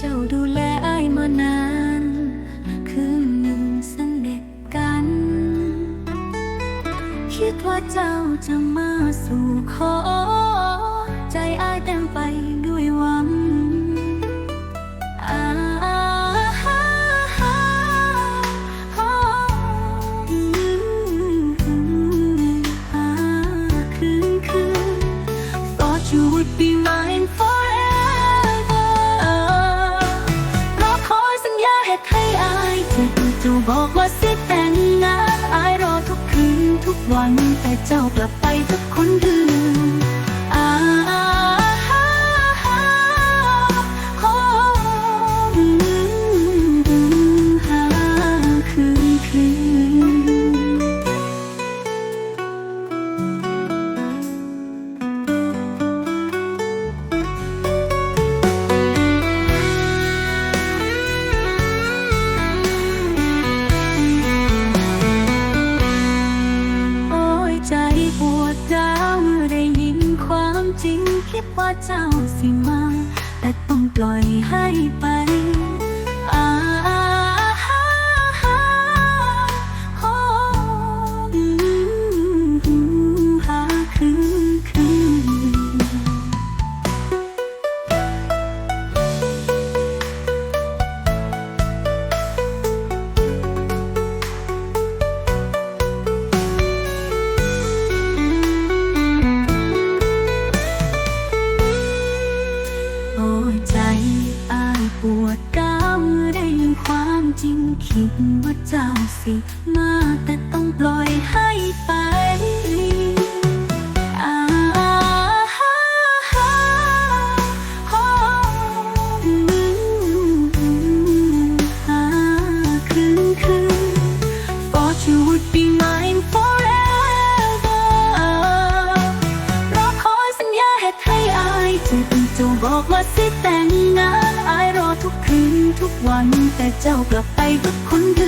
เจ้าดูแลอ้ายมานาน คืนหนึ่งสนิทกัน คิดว่าเจ้าจะมาสู่ขอ บอกว่าสิแต่งงานอายรอทุกคืนทุกวัน แต่เจ้ากลับไปทุกคนอื่น จริงคิดว่าเจ้าสิมา แต่ต้องปล่อยให้ไปอา ปวดร้าวเมื่อได้ยินความจริงคิดว่าเจ้าสิมาแต่ต้องปล่อยให้ไปอาฮาฮาโอ้อืมหาคืนคืน Thought you would be mine forever รอคอยสัญญาเหตุให้อายที่จู่ๆบอกว่าสิแต่งงานอาย ทุกคืนทุกวัน แต่เจ้ากลับไปทุกคนอื่นอ่า